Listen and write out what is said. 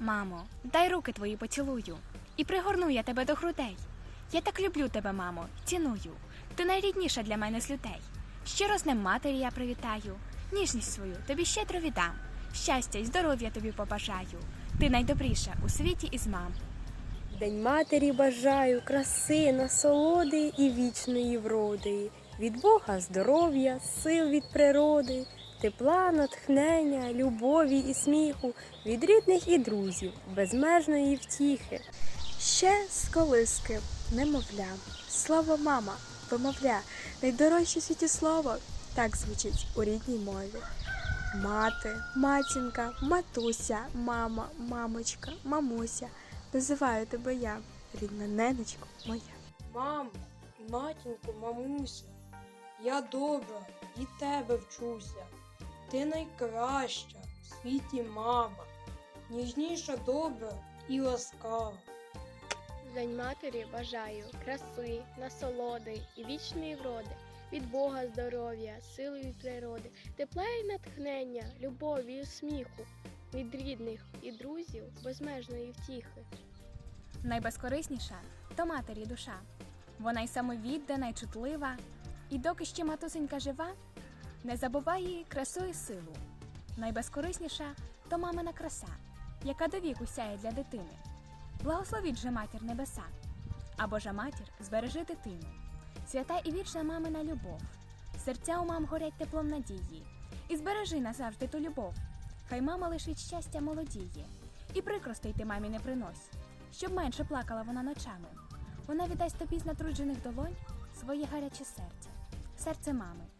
Мамо, дай руки твої поцілую, і пригорну я тебе до грудей. Я так люблю тебе, мамо, ціную. Ти найрідніша для мене з людей. Щиро з ним матері я привітаю, ніжність свою тобі щедро віддам. Щастя й здоров'я тобі побажаю. Ти найдобріша у світі із мам. День матері бажаю краси, насолоди і вічної вроди. Від Бога здоров'я, сил від природи, тепла, натхнення, любові і сміху, від рідних і друзів, безмежної втіхи. Ще з колиски, немовля, слово мама, вимовля, найдорожче в світі слово, так звучить у рідній мові. Мати, матінка, матуся, мама, мамочка, мамуся. Називаю тебе я, рідна ненечко моя. Мамо, матінко, мамуся, я добра, від тебе вчуся. Ти найкраща в світі мама, ніжніша, добра і ласкава. День матері бажаю краси, насолоди і вічної вроди, від Бога здоров'я, сили від природи, тепла і натхнення, любові і сміху, від рідних і друзів безмежної втіхи. Найбезкорисніша то матері душа. Вона й самовіддана, й чутлива, і доки ще матусенька жива, не забувай її красу і силу. Найбезкорисніша то мамина краса, яка до віку сяє для дитини. Благословіть же матір небеса, а Божа матір збережи дитину. Свята і вічна мамина любов. Серця у мам горять теплом надії, і збережи назавжди ту любов. Хай мама лиш від щастя молодіє, і прикростей ти мамі не принось, щоб менше плакала вона ночами. Вона віддасть тобі з натруджених долонь своє гаряче серце, серце мами.